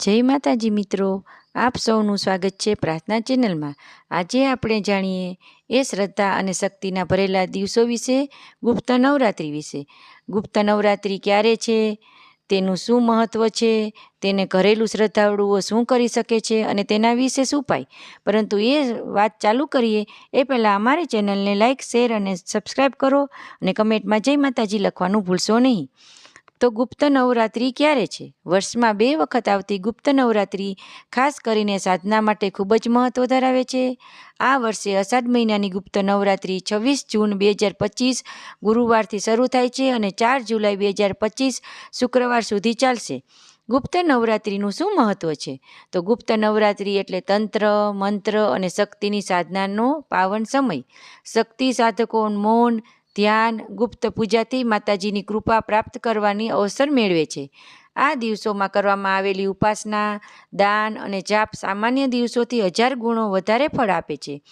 જય માતાજી મિત્રો, આપ સૌનું સ્વાગત છે પ્રાર્થના ચેનલમાં. આજે આપણે જાણીએ એ શ્રદ્ધા અને શક્તિના ભરેલા દિવસો વિશે, ગુપ્ત નવરાત્રિ વિશે. ગુપ્ત નવરાત્રિ ક્યારે છે? તેનું શું મહત્ત્વ છે? તેને ઘરેલું શ્રદ્ધાળુઓ શું કરી શકે છે? અને તેના વિશે શું પાય પરંતુ એ વાત ચાલુ કરીએ, એ પહેલાં અમારી ચેનલને લાઇક શેર અને સબસ્ક્રાઈબ કરો અને કમેન્ટમાં જય માતાજી લખવાનું ભૂલશો નહીં. તો ગુપ્ત નવરાત્રિ ક્યારે છે? વર્ષમાં બે વખત આવતી ગુપ્ત નવરાત્રિ ખાસ કરીને સાધના માટે ખૂબ જ મહત્ત્વ ધરાવે છે. આ વર્ષે અષાઢ મહિનાની ગુપ્ત નવરાત્રિ છવ્વીસ જૂન બે હજાર પચીસ ગુરુવારથી શરૂ થાય છે અને ચાર જુલાઈ બે હજાર પચીસ શુક્રવાર સુધી ચાલશે. ગુપ્ત નવરાત્રિનું શું મહત્ત્વ છે? તો ગુપ્ત નવરાત્રિ એટલે તંત્ર, મંત્ર અને શક્તિની સાધનાનો પાવન સમય. શક્તિ સાધકો મૌન ધ્યાન ગુપ્ત પૂજાથી માતાજીની કૃપા પ્રાપ્ત કરવાની અવસર મેળવે છે. આ દિવસોમાં કરવામાં આવેલી ઉપાસના, દાન અને જાપ સામાન્ય દિવસોથી હજાર ગુણો વધારે ફળ આપે છે.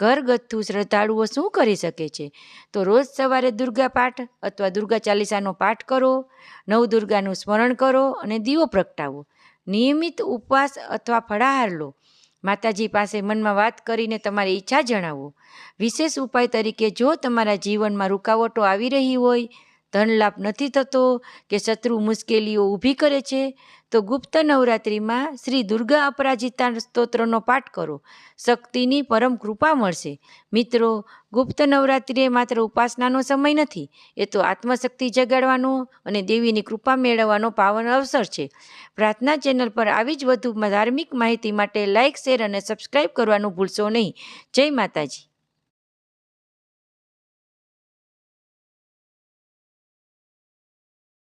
ઘરગથ્થુ શ્રદ્ધાળુઓ શું કરી શકે છે? તો રોજ સવારે દુર્ગા પાઠ અથવા દુર્ગા ચાલીસાનો પાઠ કરો નવદુર્ગાનું સ્મરણ કરો અને દીવો પ્રગટાવો. નિયમિત ઉપવાસ અથવા ફળાહાર લો. માતાજી પાસે મનમાં વાત કરીને તમારી ઈચ્છા જણાવો. વિશેષ ઉપાય તરીકે જો તમારા જીવનમાં રૂકાવટો આવી રહી હોય ધન લાભ નથી થતો કે શત્રુ મુશ્કેલીઓ ઊભી કરે છે, તો ગુપ્ત નવરાત્રિમાં શ્રી દુર્ગા અપરાજિતા સ્તોત્રનો પાઠ કરો. શક્તિની પરમ કૃપા મળશે. મિત્રો, ગુપ્ત નવરાત્રિ એ માત્ર ઉપાસનાનો સમય નથી, એ તો આત્મશક્તિ જગાડવાનો અને દેવીની કૃપા મેળવવાનો પાવન અવસર છે. પ્રાર્થના ચેનલ પર આવી જ વધુ ધાર્મિક માહિતી માટે લાઇક શેર અને સબસ્ક્રાઈબ કરવાનું ભૂલશો નહીં. જય માતાજી.